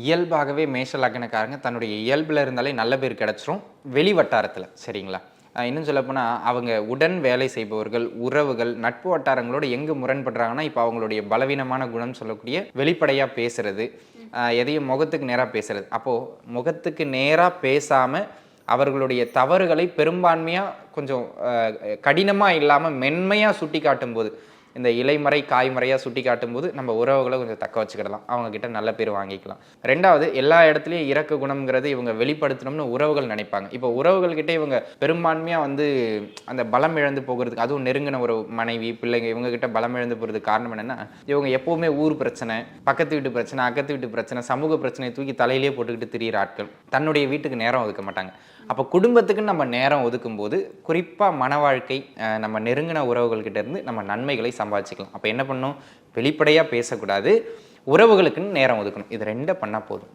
இயல்பாகவே மேஷ லக்னக்காரங்க தன்னுடைய இயல்பில் இருந்தாலே நல்ல பேர் கிடச்சிரும். வெளி வட்டாரத்தில் சரிங்களா? இன்னும் சொல்லப்போனால் அவங்க உடன் வேலை செய்பவர்கள் உறவுகள் நட்பு வட்டாரங்களோட எங்கே முரண்படுறாங்கன்னா இப்போ அவங்களுடைய பலவீனமான குணம் சொல்லக்கூடிய வெளிப்படையாக பேசுறது எதையும் முகத்துக்கு நேராக பேசுறது. அப்போது முகத்துக்கு நேராக பேசாமல் அவர்களுடைய தவறுகளை பெரும்பான்மையாக கொஞ்சம் கடினமாக இல்லாமல் மென்மையாக சுட்டி காட்டும்போது இந்த இலைமறை காய்மறையாக சுட்டி காட்டும்போது நம்ம உறவுகளை கொஞ்சம் தக்க வச்சுக்கிடலாம். அவங்கக்கிட்ட நல்ல பேர் வாங்கிக்கலாம். ரெண்டாவது எல்லா இடத்துலையும் இறக்க குணம்ங்கிறது இவங்க வெளிப்படுத்தணும்னு உறவுகள் நினைப்பாங்க. இப்போ உறவுகள்கிட்ட இவங்க பெரும்பான்மையாக வந்து அந்த பலம் இழந்து போகிறதுக்கு அதுவும் நெருங்கின ஒரு மனைவி பிள்ளைங்க இவங்ககிட்ட பலம் இழந்து போகிறதுக்கு காரணம் என்னென்னா இவங்க எப்போவுமே ஊர் பிரச்சனை பக்கத்து வீட்டு பிரச்சனை அக்கத்து வீட்டு பிரச்சனை சமூக பிரச்சனையை தூக்கி தலையிலேயே போட்டுக்கிட்டு திரியிற ஆட்கள். தன்னுடைய வீட்டுக்கு நேரம் ஒதுக்க மாட்டாங்க. அப்போ குடும்பத்துக்கு நம்ம நேரம் ஒதுக்கும்போது குறிப்பாக மன வாழ்க்கை நம்ம நெருங்கின உறவுகள்கிட்ட இருந்து நம்ம நன்மைகளை சம்பாதிச்சிக்கலாம். அப்போ என்ன பண்ணணும் வெளிப்படையாக பேசக்கூடாது. உறவுகளுக்குன்னு நேரம் ஒதுக்கணும். இது ரெண்டை பண்ணால் போதும்.